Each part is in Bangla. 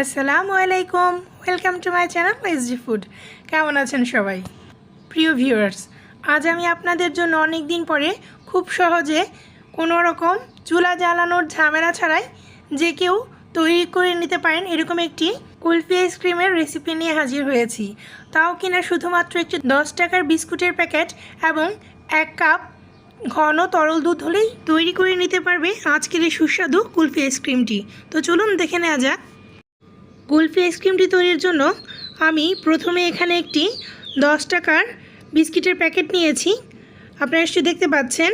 আসসালামু আলাইকুম। Welcome to my channel SG food কেমন আছেন সবাই? প্রিয় ভিউয়ার্স আজ আমি আপনাদের জন্য অনেক দিন পরে খুব সহজে কোনো রকম চুলা জ্বালানোর ঝামেলা ছাড়াই যে কেউ তৈরি করে নিতে পারেন এরকম একটি কুলফি আইসক্রিমের রেসিপি নিয়ে হাজির হয়েছি। তাও কিনা শুধুমাত্র একটি দশ টাকার বিস্কুটের প্যাকেট এবং এক কাপ ঘন তরল দুধ হলেই তৈরি করে নিতে পারবে আজকের এই সুস্বাদু কুলফি আইসক্রিমটি। তো চলুন দেখে নেওয়া যাক কুলফি আইসক্রিমটি তৈরির জন্য আমি প্রথমে এখানে একটি দশ টাকার বিস্কিটের প্যাকেট নিয়েছি। আপনারা এসে দেখতে পাচ্ছেন,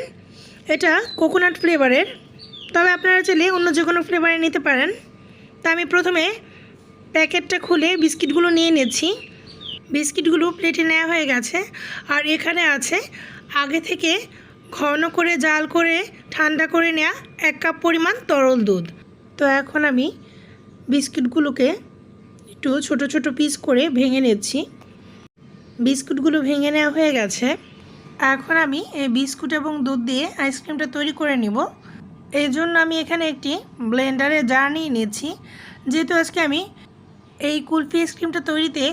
এটা কোকোনাট ফ্লেভারের। তবে আপনারা চাইলে অন্য যে কোনো ফ্লেভারে নিতে পারেন। তা আমি প্রথমে প্যাকেটটা খুলে বিস্কিটগুলো নিয়ে নিচ্ছি। বিস্কিটগুলো প্লেটে নেওয়া হয়ে গেছে। আর এখানে আছে আগে থেকে ঘন করে জাল করে ঠান্ডা করে নেওয়া এক কাপ পরিমাণ তরল দুধ। তো এখন আমি বিস্কুটগুলোকে একটু ছোট ছোট পিস করে ভেঙে নিচ্ছি। বিস্কুটগুলো ভেঙে নেওয়া হয়ে গেছে। এখন আমি এই বিস্কুট এবং দুধ দিয়ে আইসক্রিমটা তৈরি করে নিব। এই জন্য আমি এখানে একটি ব্লেন্ডারে জার নিয়ে নিচ্ছি যেহেতু আজকে আমি এই কুলফি আইসক্রিমটা তৈরিতে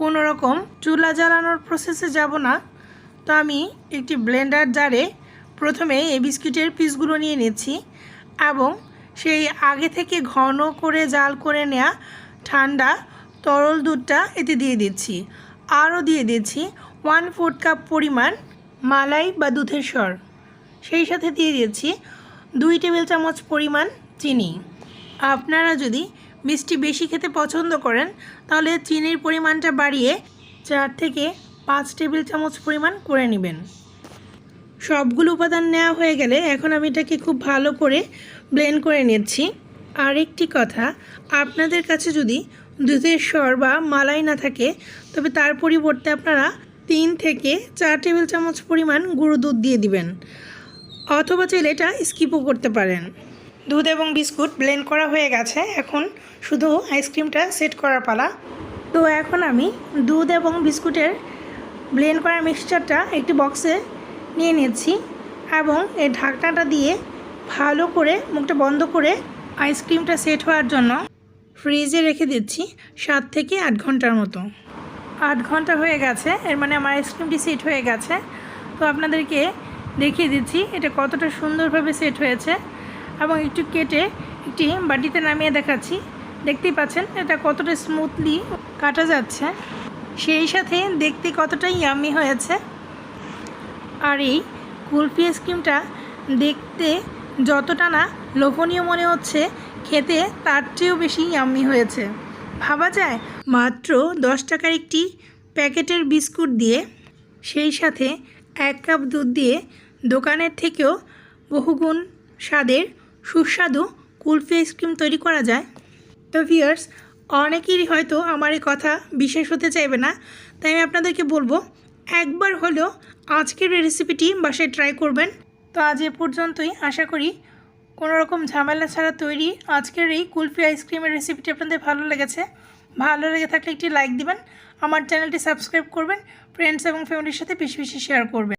কোনো রকম চুলা জ্বালানোর প্রসেসে যাব না, তো আমি একটি ব্লেন্ডার জারে প্রথমে এই বিস্কিটের পিসগুলো নিয়ে নিচ্ছি এবং সেই আগে থেকে ঘন করে জাল করে নেওয়া ঠান্ডা, তরল দুধটা এতে দিয়ে দিচ্ছি। আরও দিয়ে দিচ্ছি ওয়ান ফোর্থ কাপ পরিমাণ মালাই বা দুধের স্বর সেই সাথে দিয়ে দিচ্ছি দুই টেবিল চামচ পরিমাণ চিনি। আপনারা যদি মিষ্টি বেশি খেতে পছন্দ করেন, তাহলে চিনির পরিমাণটা বাড়িয়ে চার থেকে পাঁচ টেবিল চামচ পরিমাণ করে নেবেন। সবগুলো উপাদান নেওয়া হয়ে গেলে এখন আমি এটাকে খুব ভালো করে ব্লেন্ড করে নিচ্ছি। আরেকটি কথা, আপনাদের কাছে যদি দুধের স্বর বা মালাই না থাকে, তবে তার পরিবর্তে আপনারা তিন থেকে চার টেবিল চামচ পরিমাণ গুঁড়ো দুধ দিয়ে দিবেন, অথবা চাইলে এটা স্কিপও করতে পারেন। দুধ এবং বিস্কুট ব্লেন্ড করা হয়ে গেছে, এখন শুধু আইসক্রিমটা সেট করার পালা। তো এখন আমি দুধ এবং বিস্কুটের ব্লেন্ড করা মিক্সচারটা একটি বক্সে নিয়ে নিচ্ছি এবং এই ঢাকনাটা দিয়ে ভালো করে মুখটা বন্ধ করে আইসক্রিমটা সেট হওয়ার জন্য ফ্রিজে রেখে দিচ্ছি সাত থেকে আট ঘণ্টার মতো। আট ঘণ্টা হয়ে গেছে, এর মানে আমার আইসক্রিমটি সেট হয়ে গেছে। তো আপনাদেরকে দেখিয়ে দিচ্ছি এটা কতটা সুন্দরভাবে সেট হয়েছে এবং একটু কেটে একটি বাটিতে নামিয়ে দেখাচ্ছি। দেখতেই পাচ্ছেন, এটা কতটা স্মুথলি কাটা যাচ্ছে। সেই সাথে দেখতে কতটা ইয়ামি হয়েছে। আর এই কুলফি আইসক্রিমটা দেখতে যতটা না লোভনীয় মনে হচ্ছে, খেতে তার চেয়েও বেশি ইয়াম্মি হয়েছে। ভাবা যায়, মাত্র দশ টাকার একটি প্যাকেটের বিস্কুট দিয়ে সেই সাথে এক কাপ দুধ দিয়ে দোকানের থেকেও বহুগুণ স্বাদের সুস্বাদু কুলফি আইসক্রিম তৈরি করা যায়। তো ভিয়ার্স অনেকেরই হয়তো আমার এই কথা বিশেষ হতে চাইবে না, তাই আমি আপনাদেরকে বলব, একবার হলেও আজকের রেসিপিটি বাসায় ট্রাই করবেন। তো আজ এ পর্যন্তই, আশা করি কোনো রকম ঝামেলা ছাড়া তৈরি আজকের এই কুলফি আইসক্রিমের রেসিপিটি আপনাদের ভালো লেগেছে, ভালো লেগে থাকলে একটি লাইক দিবেন, আমার চ্যানেলটি সাবস্ক্রাইব করবেন ফ্রেন্ডস এবং ফ্যামিলির সাথে বেশি বেশি শেয়ার করবেন।